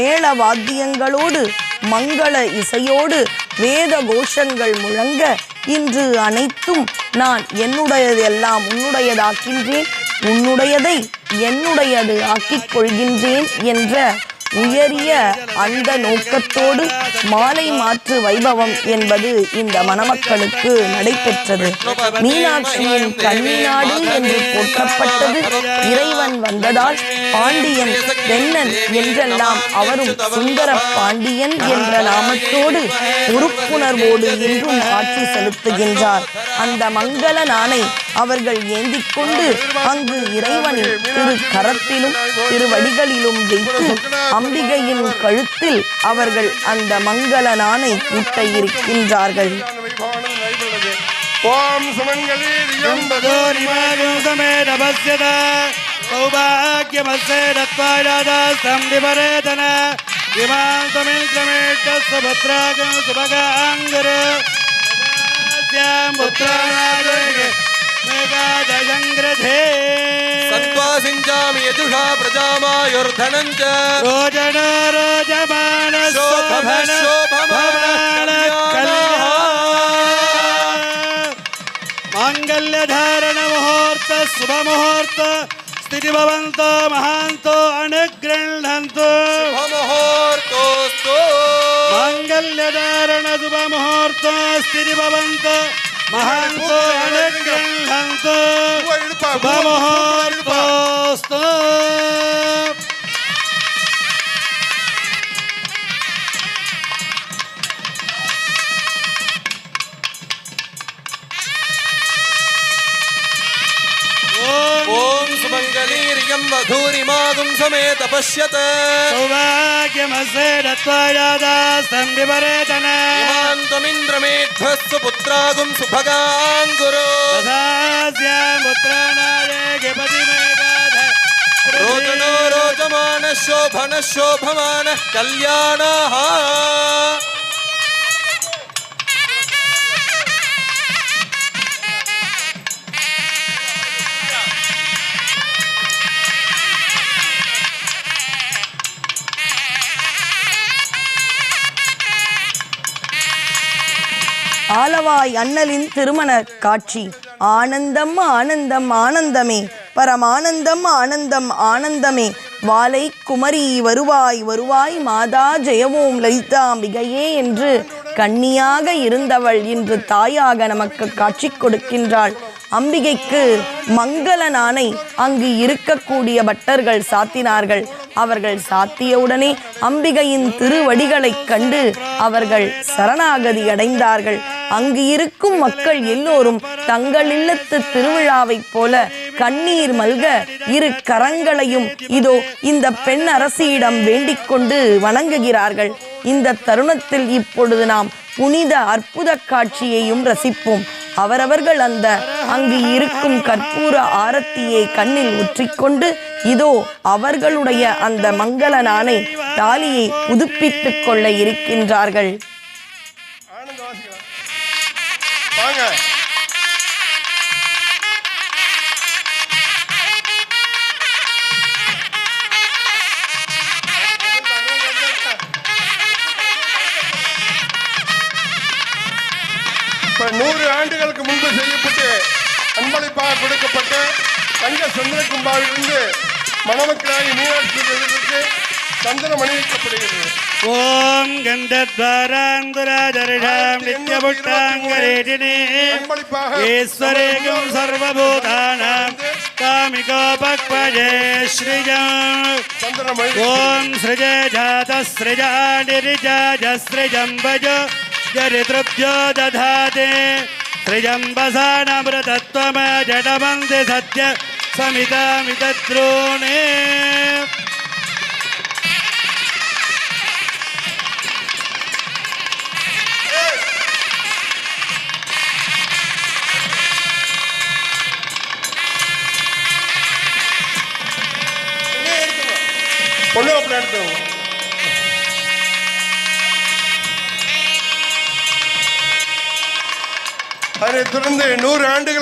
மேள வாத்தியங்களோடு மங்கள இசையோடு வேத கோஷங்கள் முழங்க இன்று அனைத்தும் நான் என்னுடையதெல்லாம் உன்னுடையதாக்கின்றேன். உன்னுடையதை என்னுடையது ஆக்கிக் கொள்கின்றேன் என்ற உயரிய அந்த நோக்கத்தோடு மாலை மாற்று வைபவம் என்பது இந்த மணமக்களுக்கு நடைபெற்றது. மீனாட்சியின் கன்னிநாடு என்று போற்றப்பட்டது இறைவன் வந்ததால் பாண்டியன் தென்னன் என்றெல்லாம் அவரும் சுந்தர பாண்டியன் என்ற நாமத்தோடு உறுப்புணர்வோடு இன்றும் ஆட்சி செலுத்துகின்றார். அந்த மங்கள நாணை அவர்கள் ஏந்திக் கொண்டு அங்கு இறைவனின் திரு கரத்திலும் திருவடிகளிலும் வைத்து அம்பிகையின் கழுத்தில் அவர்கள் அந்த மங்கள நானை கூட்ட இருக்கின்றார்கள் ஓம் சுமங்கலி சௌபாகியமசேரத்வாயாதாஸ்தம் விபரேதன இமாந்தமிந்திரமேட்டஸ்வபத்ராகம் சுபகாங்கரே. புத்திரானாதேகே सत्त्वा सिञ्चामि यजुषा प्रजामायुर्धनं च रोजन रोजमान माङ्गल्यधारण मुहूर्त शुभमुहूर्त स्थितिभवन्तो महान्तो अनुगृह्णन्तु। शुभमुहूर्तोऽस्तु। शुभ मुहूर्त स्थितिभवन्तो ಮಹಾನ್ धूरी तपश्यत सौभाग्यमसेरत्वायादास्तम्भिपरेतन त्वमिन्द्रमेध्वस्व पुत्रागुं सुभगान् गुरु रोचनो रोचमान शोभन शोभमानः कल्याणाः। ஆலவாய் அண்ணலின் திருமண காட்சி. ஆனந்தம் ஆனந்தம் ஆனந்தமே. பரமானந்தம் ஆனந்தம் ஆனந்தமே. வாலை குமரி வருவாய் வருவாய் மாதா ஜெயவோம் லலிதாம்பிகையே என்று கன்னியாக இருந்தவள் இன்று தாயாக நமக்கு காட்சி கொடுக்கின்றாள். அம்பிகைக்கு மங்கள நானை அங்கு இருக்கக்கூடிய பட்டர்கள் சாத்தினார்கள். அவர்கள் சாத்தியவுடனே அம்பிகையின் திருவடிகளைக் கண்டு அவர்கள் சரணாகதி அடைந்தார்கள். அங்கு இருக்கும் மக்கள் எல்லோரும் தங்கள் இல்லத்து திருவிழாவைப் போல கண்ணீர் மல்க இரு கரங்களையும் இதோ இந்த பெண் அரசியிடம் வேண்டிக் கொண்டு வணங்குகிறார்கள். இந்த தருணத்தில் இப்பொழுது நாம் புனித அற்புத காட்சியையும் ரசிப்போம். அவரவர்கள் அந்த அங்கு இருக்கும் கற்பூர ஆரத்தியை கண்ணில் உற்றிக்கொண்டு இதோ அவர்களுடைய அந்த மங்கள நாணை தாலியை புதுப்பித்துக் கொள்ள இருக்கின்றார்கள். வாங்க. இப்ப நூறு ஆண்டுகளுக்கு முன்பு செய்யப்பட்டு அன்பளிப்பாக கொடுக்கப்பட்ட தங்க சந்திரகும்பாவிலிருந்து மணமக்களாகி மீனாட்சி செய்யப்பட்டு சந்தனம் அணிவிக்கப்படுகிறது ஓம் கந்தத்வாராந்துராதரிஷாம் நித்யபுட்டாங்கரேஜினே ஈஸ்வரேகம் சர்வபூதானாம். காமிகோபக்பஜே ஸ்ரிஜா. ஓம் ஸ்ரிஜ ஜாத ஸ்ரிஜா நிரிஜாஜ ஸ்ரிஜம்பஜ ஜரித்ருப்ஜோ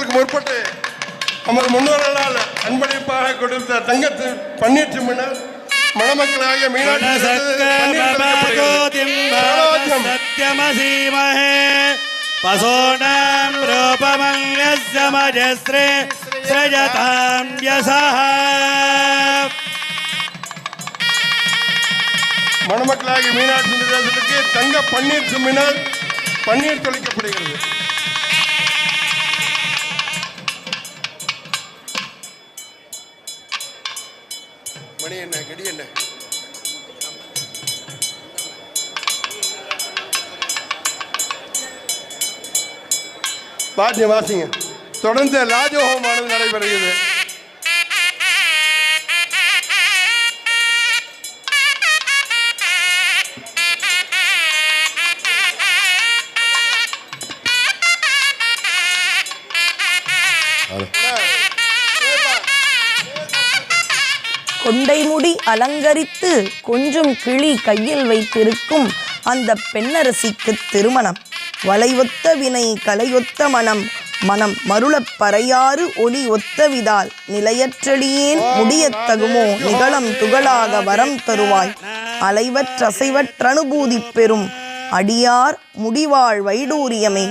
ஆண்டுகளுக்கு முற்பட்டு நமது முன்னோர்களால் அன்பளிப்பாக கொடுத்த தங்கத்து பன்னீர் சிம்மனர் மணமக்களாகிய மீனாட்சியமசீமஹே பசோனாம் ரூபமங்கமஜஸ்ரே ஸ்ரஜதாம் யசா மணமக்களாகி மீனாட்சி தங்க பன்னீர் சும்மினால் பன்னீர் தொலைக்கப்படுகிறது மணி என்ன கெடி என்ன? வாத்தியம் வாசிங்க. தொடர்ந்து ராஜஹோமானது நடைபெறுகிறது. கொண்டைமுடி அலங்கரித்து கொஞ்சம் கிளி கையில் வைத்திருக்கும் அந்த பெண்ணரசிக்கு திருமணம். வளைவொத்த வினை கலையொத்த மனம். மனம் மருளப் பறையாறு ஒளி ஒத்தவிதால் நிலையற்றடியேன் முடியத்தகுமோ நிகழம் துகளாக வரம் தருவாய். அலைவற்றசைவற்றனுபூதி பெறும் அடியார் முடிவாழ் வைடூரியமே.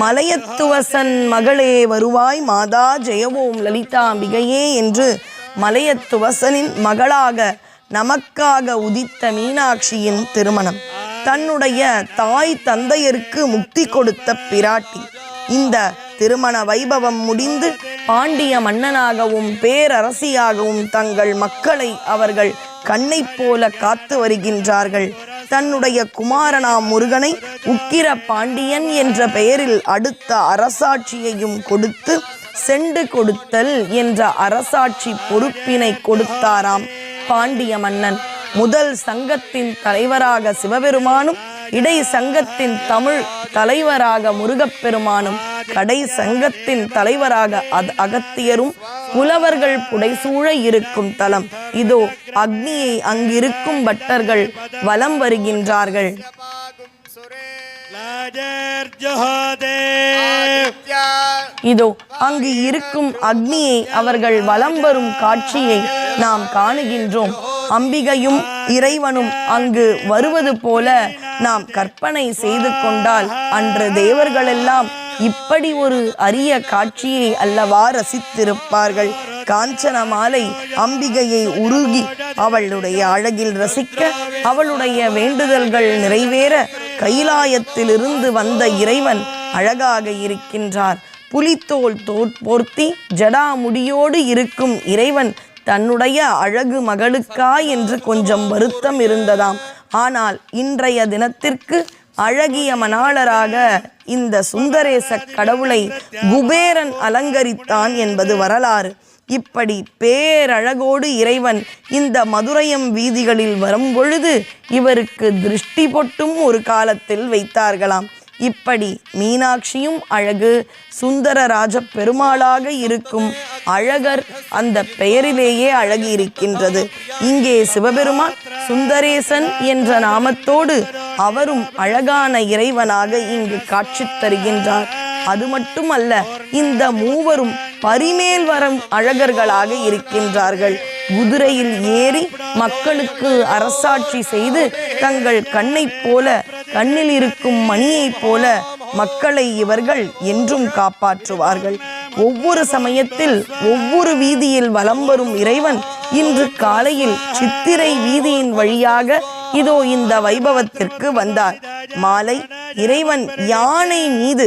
மலையத்துவசன் மகளே வருவாய் மாதா ஜெயவோம் லலிதாம்பிகையே என்று மலையத்துவசனின் மகளாக நமக்காக உதித்த மீனாட்சியின் திருமணம். தன்னுடைய தாய் தந்தையருக்கு முக்தி கொடுத்த பிராட்டி. இந்த திருமண வைபவம் முடிந்து பாண்டிய மன்னனாகவும் பேரரசியாகவும் தங்கள் மக்களை அவர்கள் கண்ணைப் போல காத்து வருகின்றார்கள். தன்னுடைய குமாரனாம் முருகனை உக்கிர பாண்டியன் என்ற பெயரில் அடுத்த அரசாட்சியையும் கொடுத்து செண்டு கொடுத்தல் என்ற அரசாட்சி பொறுப்பினை கொடுத்தாராம் பாண்டிய மன்னன் முதல் சங்கத்தின் தலைவராக சிவபெருமானும் இடை சங்கத்தின் தமிழ் தலைவராக முருகப்பெருமானும் கடை சங்கத்தின் தலைவராக அகத்தியரும் புலவர்கள் புடைசூழ இருக்கும் தலம். இதோ அக்னியை அங்கிருக்கும் பட்டர்கள் வலம் வருகின்றார்கள். இதோ அங்கு இருக்கும் அக்னியை அவர்கள் வலம் வரும் காட்சியை நாம் காணுகின்றோம். அம்பிகையும் இறைவனும் அங்கு வருவது போல நாம் கற்பனை செய்து கொண்டால் அன்று தேவர்களெல்லாம் இப்படி ஒரு அரிய காட்சியை அல்லவா ரசித்திருப்பார்கள். காஞ்சன மாலை அம்பிகையை உருகி அவளுடைய அழகில் ரசிக்க அவளுடைய வேண்டுதல்கள் நிறைவேற கைலாயத்திலிருந்து வந்த இறைவன் அழகாக இருக்கின்றார். புலித்தோல் தோற்போர்த்தி ஜடாமுடியோடு இருக்கும் இறைவன் தன்னுடைய அழகு மகளுக்கா என்று கொஞ்சம் வருத்தம் இருந்ததாம். ஆனால் இன்றைய தினத்திற்கு அழகிய மணாளராக இந்த சுந்தரேச கடவுளை குபேரன் அலங்கரித்தான் என்பது வரலாறு. இப்படி பேரழகோடு இறைவன் இந்த மதுரையம் வீதிகளில் வரும் பொழுது இவருக்கு திருஷ்டி பொட்டும் ஒரு காலத்தில் வைத்தார்களாம். இப்படி மீனாட்சியும் அழகு சுந்தரராஜ பெருமாளாக இருக்கும் அழகர் அந்த பெயரிலேயே அழகு இருக்கின்றது இங்கே சிவபெருமான் சுந்தரேசன் என்ற நாமத்தோடு அவரும் அழகான இறைவனாக இங்கு காட்சி தருகின்றார். அது மட்டுமல்ல இந்த மூவரும் பரிமேல் வரம் அழகர்களாக இருக்கின்றார்கள். குதிரையில் ஏறி மக்களுக்கு அரசாட்சி செய்து தங்கள் கண்ணைப் போல கண்ணில் இருக்கும் மணியைப் போல மக்களை இவர்கள் என்றும் காப்பாற்றுவார்கள். ஒவ்வொரு சமயத்தில் ஒவ்வொரு வீதியில் வலம் வரும் இறைவன் இன்று காலையில் சித்திரை வீதியின் வழியாக இதோ இந்த வைபவத்திற்கு வந்தார். மாலை இறைவன் யானை மீது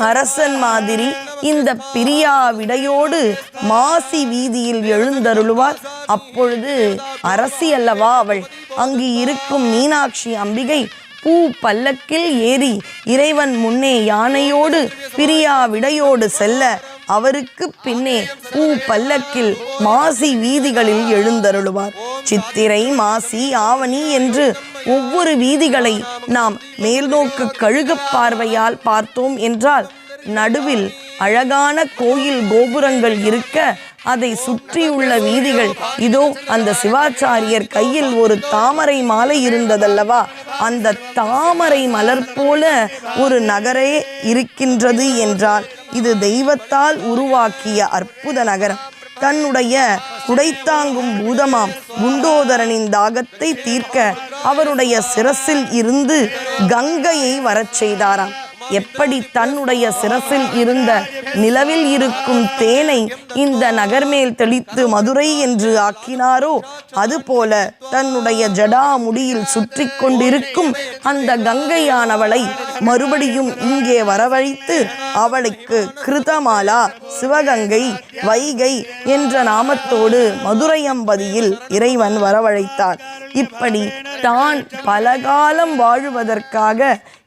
அரசன் மாதிரி இந்த பிரியா விடையோடு மாசி வீதியில் எழுந்தருளுவார் அப்பொழுது அரசி அல்லவா அவள்? அங்கு இருக்கும் மீனாட்சி அம்பிகை பூ பல்லக்கில் ஏறி இறைவன் முன்னே யானையோடு பிரியா விடையோடு செல்ல அவருக்கு பின்னே பூ பல்லக்கில் மாசி வீதிகளில் எழுந்தருளுவார். சித்திரை மாசி ஆவணி என்று ஒவ்வொரு வீதிகளை நாம் மேல்நோக்கு கழுகுப் பார்வையால் பார்த்தோம் என்றால் நடுவில் அழகான கோயில் கோபுரங்கள் இருக்க அதை சுற்றியுள்ள வீதிகள் இதோ அந்த சிவாச்சாரியர் கையில் ஒரு தாமரை மாலை இருந்ததல்லவா? அந்த தாமரை மலர் போல ஒரு நகரே இருக்கின்றது என்றால் இது தெய்வத்தால் உருவாக்கிய அற்புத நகரம். தன்னுடைய குடைத்தாங்கும் பூதமாம். குண்டோதரனின் தாகத்தை தீர்க்க அவருடைய சிரசில் இருந்து கங்கையை வரச் செய்தாராம். எப்படி தன்னுடைய சிரசில் இருந்த நிலவில் இருக்கும் தேனை இந்த நகர்மேல் தெளித்து மதுரை என்று ஆக்கினாரோ அதுபோல தன்னுடைய ஜடா முடியில் சுற்றி கொண்டிருக்கும் அந்த கங்கையானவளை மறுபடியும் இங்கே வரவழைத்து அவளுக்கு கிருதமாலா சிவகங்கை வைகை என்ற நாமத்தோடு மதுரையம்பதியில் இறைவன் வரவழைத்தார். இப்படி தான் பலகாலம் வாழுவதற்காக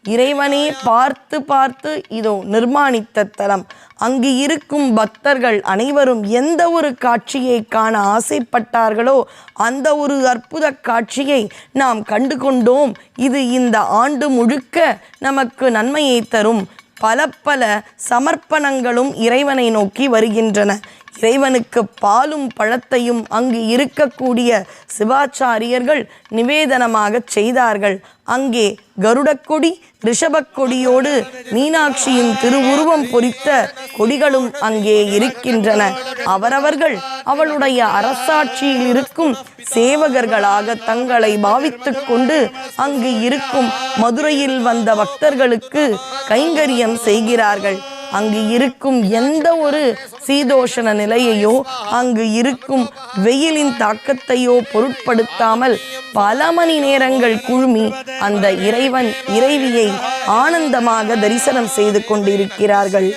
இறைவனே பார்த்து பார்த்து இதோ நிர்மாணித்த தலம். அங்கு இருக்கும் பக்தர்கள் அனைவரும் எந்த ஒரு காட்சியை காண ஆசைப்பட்டார்களோ அந்த ஒரு அற்புத காட்சியை நாம் கண்டு கொண்டோம் இது இந்த ஆண்டு முழுக்க நமக்கு நன்மையை தரும். பல பல சமர்ப்பணங்களும் இறைவனை நோக்கி வருகின்றன. இறைவனுக்கு பாலும் பழத்தையும் அங்கு இருக்கக்கூடிய சிவாச்சாரியர்கள் நிவேதனமாகச் செய்தார்கள். அங்கே கருடக்கொடி ரிஷபக்கொடியோடு மீனாட்சியின் திருவுருவம் பொறித்த கொடிகளும் அங்கே இருக்கின்றன. அவரவர்கள் அவளுடைய அரசாட்சியில் இருக்கும் சேவகர்களாக தங்களை பாவித்துக் கொண்டு அங்கு இருக்கும் மதுரையில் வந்த பக்தர்களுக்கு கைங்கரியம் செய்கிறார்கள். அங்கு இருக்கும் எந்த ஒரு சீதோஷண நிலையையோ அங்கு இருக்கும் வெயிலின் தாக்கத்தையோ பொருட்படுத்தாமல் பல மணி நேரங்கள் குழுமி அந்த இறைவன் இறைவியை ஆனந்தமாக தரிசனம் செய்து கொண்டிருக்கிறார்கள்.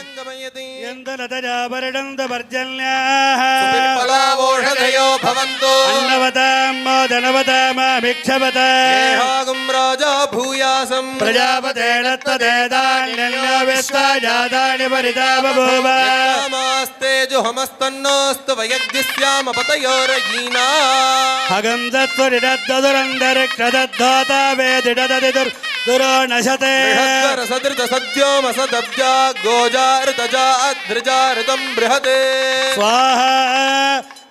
न्दलतजाभरणन्दपर्जन्याः भवन्तु अन्नवतां मोदनवतामाभिक्षवतां राजा भूयासं प्रजापतेन तदेदान्यन्यवेष्टा जातानि परिता बभूव मास्ते जुहमस्तन्नोऽस्तु वयग्दिस्यामपतयोरयीना हगं दत्वरिदद्दुरन्दरिक्षदद्धोता वेदिडददिदुर् नशते बृहद्गरसदृत सद्योमसदब्जा गोजा ऋतजा अध्रजा ऋतं बृहते स्वाहा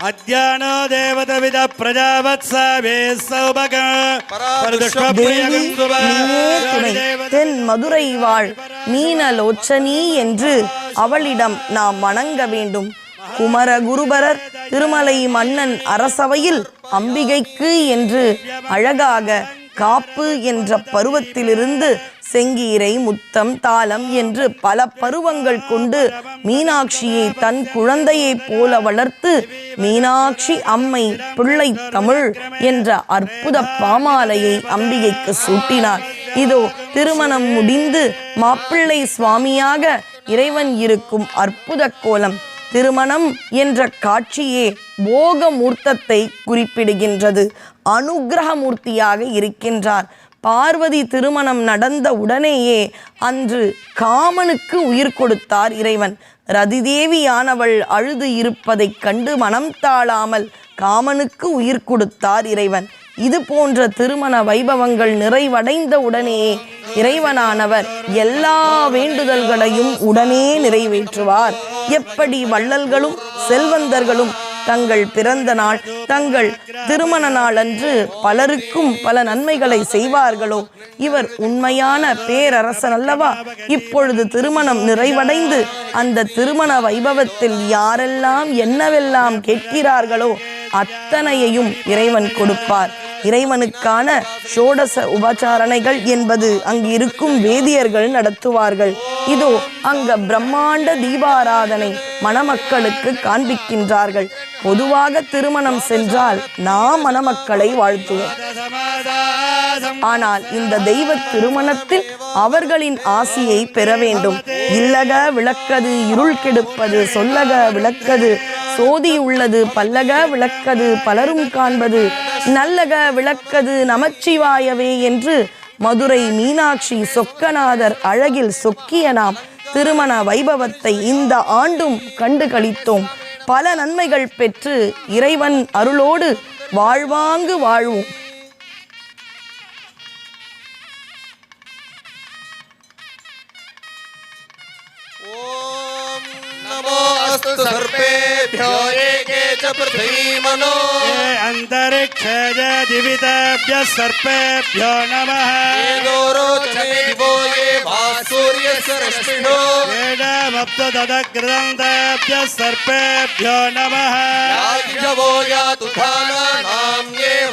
अद्यानो देवतविद प्रजावत्सावे सौभग தேவி நீயே துணை தென் மதுரை வாழ் மீனலோச்சனி என்று அவளிடம் நாம் வணங்க வேண்டும் குமர குருபரர் திருமலை மன்னன் அரசவையில் அம்பிகைக்கு என்று அழகாக காப்பு என்ற பருவத்திலிருந்து செங்கீரை முத்தம் தாளம் என்று பல பருவங்கள் கொண்டு மீனாட்சியை தன் குழந்தையைப் போல வளர்த்து மீனாட்சி அம்மை பிள்ளை தமிழ் என்ற அற்புத பாமாலையை அம்பிகைக்கு சூட்டினார். இதோ திருமணம் முடிந்து மாப்பிள்ளை சுவாமியாக இறைவன் இருக்கும் அற்புத கோலம் திருமணம் என்ற காட்சியே போக மூர்த்தத்தை குறிப்பிடுகின்றது. அனுக்கிரகமூர்த்தியாக இருக்கின்றார். பார்வதி திருமணம் நடந்த உடனேயே அன்று காமனுக்கு உயிர் கொடுத்தார் இறைவன். ரதிதேவியானவள் அழுது இருப்பதைக் கண்டு மனம் தாழாமல் காமனுக்கு உயிர் கொடுத்தார் இறைவன். இது போன்ற திருமண வைபவங்கள் நிறைவடைந்த உடனேயே இறைவனானவர் எல்லா வேண்டுதல்களையும் உடனே நிறைவேற்றுவார். எப்படி வள்ளல்களும் செல்வந்தர்களும் தங்கள் பிறந்த நாள் தங்கள் திருமண நாள் அன்று பலருக்கும் பல நன்மைகளை செய்வார்களோ? இவர் உண்மையான பேரரசன் அல்லவா? இப்பொழுது திருமணம் நிறைவடைந்து அந்த திருமண வைபவத்தில் யாரெல்லாம் என்னவெல்லாம் கேட்கிறார்களோ அத்தனையையும் இறைவன் கொடுப்பார். இறைவனுக்கான ஷோடச உபச்சாரணைகள் என்பது அங்கு இருக்கும் வேதியர்கள் நடத்துவார்கள். இதோ அங்க பிரம்மாண்ட தீபாராதனை மணமக்களுக்கு காண்பிக்கின்றார்கள். பொதுவாக திருமணம் சென்றால் நாம் மணமக்களை வாழ்த்துவோம். ஆனால் இந்த தெய்வ திருமணத்தில் அவர்களின் ஆசியை பெற வேண்டும். இல்லக விளக்கது இருள் கெடுப்பது சொல்லக விளக்கது சோதி உள்ளது பல்லக விளக்கது பலரும் காண்பது நல்லக விளக்கது நமச்சிவாயவே என்று மதுரை மீனாட்சி சொக்கநாதர் அழகில் சொக்கிய நாம் திருமண வைபவத்தை இந்த ஆண்டும் கண்டு கழித்தோம் பல நன்மைகள் பெற்று இறைவன் அருளோடு வாழ்வாங்கு வாழ்வோம். तु सर्पेभ्यो एके च पृथ्वीमनो। अन्तरिक्ष जीवितेभ्यः सर्पेभ्यो नमः। ये गौरो दिवो ये भासूर्यस्य नमः।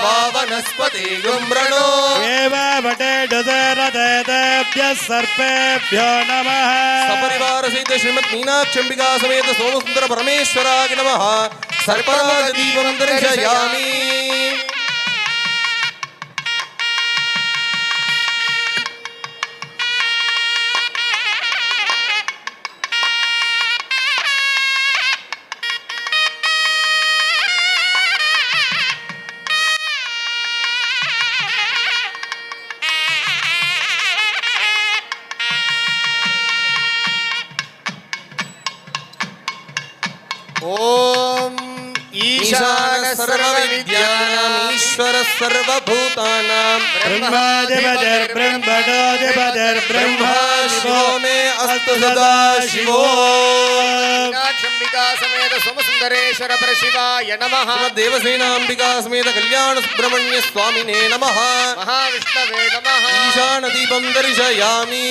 वा वनस्पति गुम्रणो एव वटे डुदरदेतेभ्यः सर्पेभ्यो नमः। सपरिवार सहित श्रीमद् मीनाक्षम्बिका समेत सोम సుందర పరమేశ్వరాయ నమ. సర్పరాజ దీపం ॐ ईशान सर्वविद्यानाम् ईश्वरः सर्वभूतानां ब्रह्मादिपतिर्ब्रह्मणोदिपतिर्ब्रह्मा शिवो मे अस्तु सदा शिवो समेत सोमसुन्दरेश्वर परशिवाय नमः कल्याण सुब्रह्मण्य स्वामिने नमः महाविष्णवे नमः ईशानदीपं दर्शयामि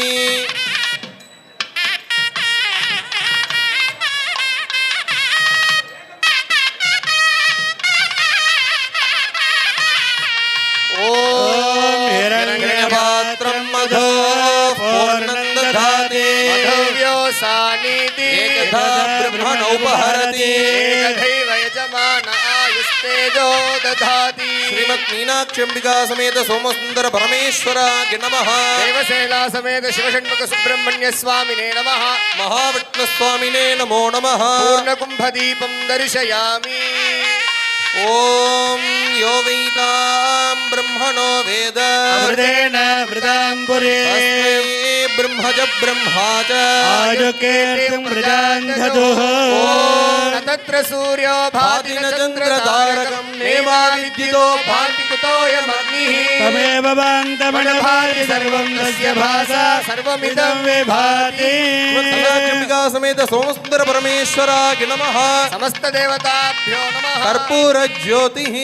मधव्योसानीति ब्रह्मण उपहरति। एकथैव यजमान आयुस्तेजो दधाति। समेत सोमसुन्दर परमेश्वराय नमः। देवसेना समेत शिवषण्मुख सुब्रह्मण्य स्वामिने नमः। महाविष्णुस्वामिने नमो नमः। पूर्णकुम्भदीपं दर्शयामि। ॐ यो वैतां ब्रह्मणो वेद। अमृतेन मृदाम्बुरे ब्रह्मज ब्रह्म च आयुकीर्तिं मृजान्धतुः न तत्र सूर्यो भाति न चन्द्रतारकं नेमा विद्युतो भाति तमेव बान्तमणभाति सर्वं तस्य भासा सर्वमिदं विभाति मीनाक्षम्बिका समेत सोमसुन्दर परमेश्वराय नमः समस्तदेवताभ्यो नमः कर्पूरज्योतिः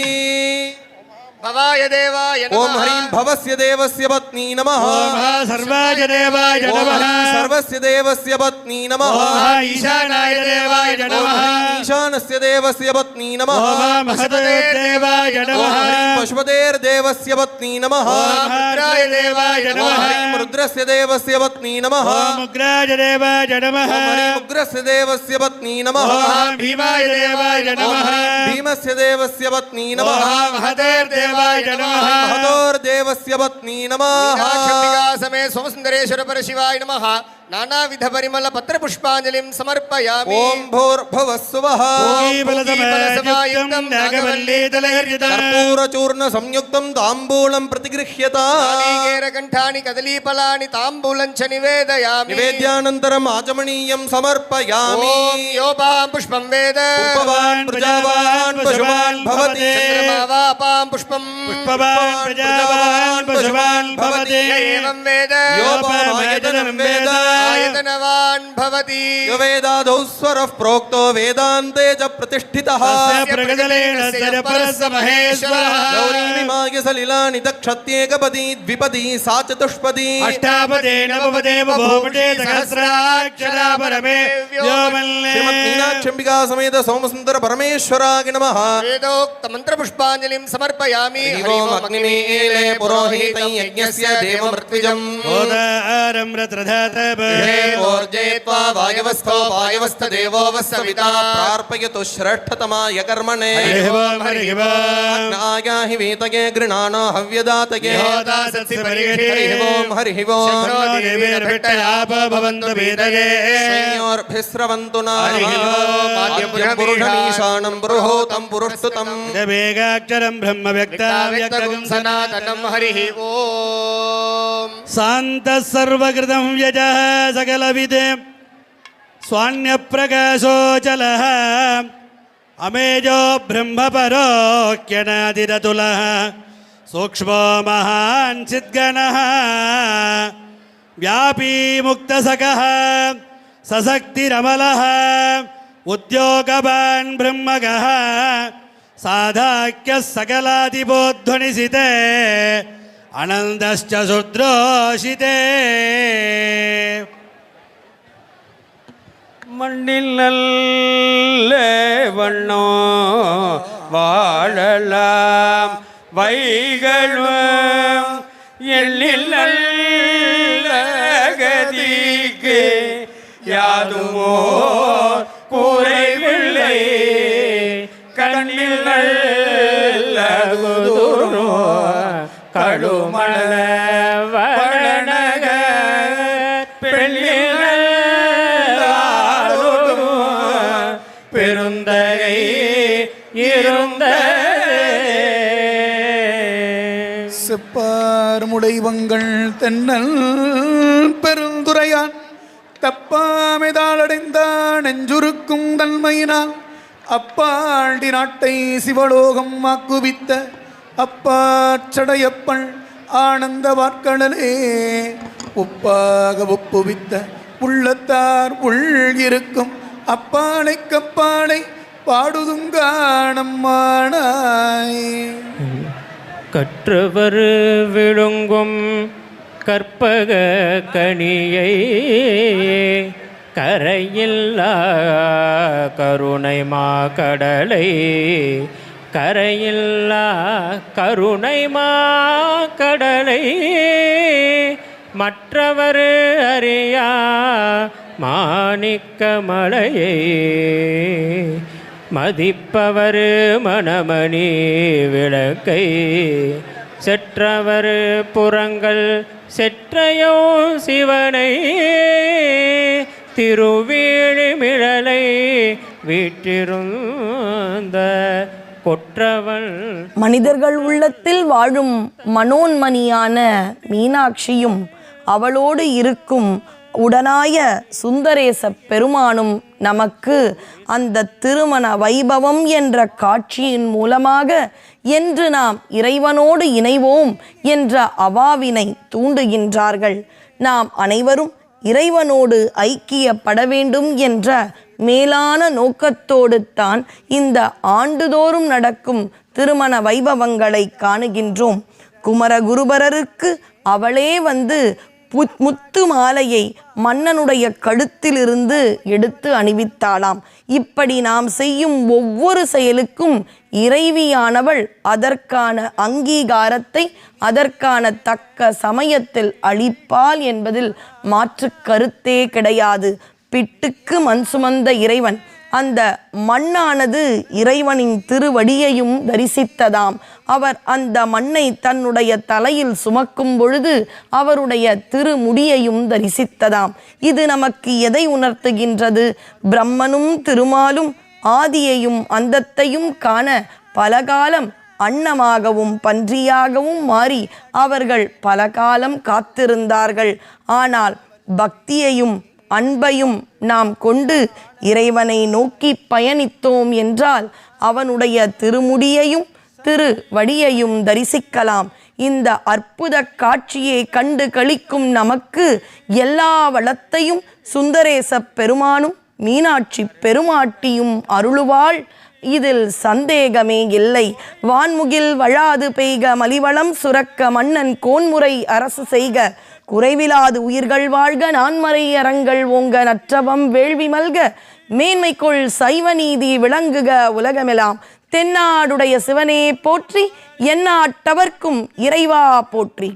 भवाय देवाय ॐ नमः ह्रीं भवस्य देवस्य पत्नी नमः ॐ सर्वाय देवाय ॐ नमः ह्रीं सर्वस्य देवस्य पत्नी नमः ॐ ईशानाय देवाय ॐ नमः ह्रीं ईशानस्य देवस्य पत्नी नमः ॐ महदेवाय ॐ नमः ह्रीं पशुपतेर्देवस्य पत्नी नमः ॐ रुद्राय देवाय ॐ ह्रीं नमः रुद्रस्य देवस्य पत्नी नमः ॐ उग्राय देवाय नमः ॐ ह्रीं उग्रस्य देवस्य पत्नी नमः ॐ भीमाय देवाय ॐ नमः ह्रीं भीमस्य देवस्य पत्नी नमः ॐ महदेर्देवाय नमः महतोर्देवस्य पत्नी नमः मीनाक्षम्बिका समेत सोमसुन्दरेश्वर परशिवाय नमः నానావిధ పరిమళ పత్ర పుష్పాంజలిం సమర్పయామి ఓం భూర్భువః సువః కర్పూర చూర్ణ సంయుక్తం తాంబూలం ప్రతిగృహ్యత నాళీకేర కంఠాని కదలీపలాని తాంబూలం చ నివేదయామి నివేద్యానంతరం ఆచమనీయం సమర్పయామి ఓం యోపాం పుష్పం వేద పుష్పవాన్ ప్రజావాన్ పశువాన్ భవతి చంద్రమావాపాం పుష్పం పుష్పవాన్ ప్రజావాన్ పశువాన్ భవతి ఏవం వేద యోపాం వేద आयतनवान् भवति। यो वेदादौ स्वरः प्रोक्तो वेदान्ते च प्रतिष्ठितः। गौरीमिमाय सलिलानि दक्षत्येकपदी द्विपदी सा चतुष्पदी। अष्टापदे नवपदे सहस्राक्षरा परमे व्योमल्ले कामाक्षम्बिका समेत सोमसुंदर परमेश्वराय नमः वेदोक्त मंत्र पुष्पांजलिं समर्पयामि हरिओम अग्निमेले पुरोहितं यज्ञस्य देवमृत्विजं ओदारं रत्रधातव बहे ओर्जेत्वा वायवस्थो वायवस्थ देवो वस्सविता प्रार्पयतु श्रेष्ठतमाय कर्मणे नाया हि गृणानो पुरुषमीशानं वेगाक्षरं ब्रह्म व्यक्ताव्यक्तगुं व्यक्तगुं सनातनं। हरिः ॐ शान्तः सर्वकृतं व्यजः सकलविदे। अमेजो ब्रह्मपरोक्यनादिरतुलः। सूक्ष्मो महान् चिद्गणः। व्यापी मुक्तसकः सशक्तिरमलः। உத்தியோகபான் பிரம்மக சாதாக்கிய சகலாதிபோத்வனிசிதே அனந்தஷ்ட சுத்ரோஷிதே. மண்ணில் நல்ல வண்ணோ வாழலாம் வைகளும் எண்ணில் நல்ல கதிக்கு யாதுமோ கண்ணில் நல்ல குதுரோ கடுமண வளநக பெண்ணில் பெருந்தகை இருந்த செப்பார் தென்னல் பெருந்துரையான் தப்பாமைதாளடைந்தான் நெஞ்சுருக்கும் தன்மையினால். அப்பாண்டி நாட்டை சிவலோகம் வாக்குவித்த அப்பாச்சடையப்பன் ஆனந்த வார்க்கடலே உப்பாக ஒப்புவித்த உள்ளத்தார் உள் இருக்கும் அப்பானை கப்பானை பாடுதுங்காணம்மானாய் கற்றவர் விழுங்கும் கற்பக கனியை கரையில்லா கருணை கடலை. கரையில்லா கருணை கடலை. மற்றவர் அறியா மாணிக்க மலையை. மதிப்பவர் மணமணி விளக்கை. செற்றவர் புறங்கள் செற்றையோ சிவனை. திருவீழிமிழலை வீற்றிருந்த கொற்றவள். மனிதர்கள் உள்ளத்தில் வாழும் மனோன்மணியான மீனாட்சியும் அவளோடு இருக்கும் உடனாய சுந்தரேச பெருமானும் நமக்கு அந்த திருமண வைபவம் என்ற காட்சியின் மூலமாக என்று நாம் இறைவனோடு இணைவோம் என்ற அவாவினை தூண்டுகின்றார்கள். நாம் அனைவரும் இறைவனோடு ஐக்கியப்பட வேண்டும் என்ற மேலான நோக்கத்தோடு தான் இந்த ஆண்டுதோறும் நடக்கும் திருமண வைபவங்களை காணுகின்றோம். குமரகுருபரருக்கு அவளே வந்து முத்து மாலையை மன்னனுடைய கழுத்திலிருந்து எடுத்து அணிவித்தாளாம். இப்படி நாம் செய்யும் ஒவ்வொரு செயலுக்கும் இறைவியானவள் அதற்கான அங்கீகாரத்தை அதற்கான தக்க சமயத்தில் அளிப்பாள் என்பதில் மாற்று கருத்தே கிடையாது. பிட்டுக்கு மண் சுமந்த இறைவன் அந்த மண்ணானது இறைவனின் திருவடியையும் தரிசித்ததாம். அவர் அந்த மண்ணை தன்னுடைய தலையில் சுமக்கும் பொழுது அவருடைய திருமுடியையும் தரிசித்ததாம். இது நமக்கு எதை உணர்த்துகின்றது? பிரம்மனும் திருமாலும் ஆதியையும் அந்தத்தையும் காண பலகாலம் அன்னமாகவும் பன்றியாகவும் மாறி அவர்கள் பல காலம் காத்திருந்தார்கள். ஆனால் பக்தியையும் அன்பையும் நாம் கொண்டு இறைவனை நோக்கி பயணித்தோம் என்றால் அவனுடைய திருமுடியையும் திரு வடியையும் தரிசிக்கலாம். இந்த அற்புத காட்சியை கண்டு களிக்கும் நமக்கு எல்லா வளத்தையும் சுந்தரேச பெருமானும் மீனாட்சி பெருமாட்டியும் அருளுவாள். இதில் சந்தேகமே இல்லை. வான்முகில் வழாது பெய்க மலிவளம் சுரக்க மன்னன் கோன்முறை அரசு செய்க. குறைவிலாது உயிர்கள் வாழ்க நான்மறை அறங்கள் ஓங்க நற்றவம் வேள்வி மல்க மேன்மைக்குள் சைவ நீதி விளங்குக உலகமெல்லாம் தென்னாடுடைய சிவனே போற்றி என்னாட்டவர்க்கும் இறைவா போற்றி.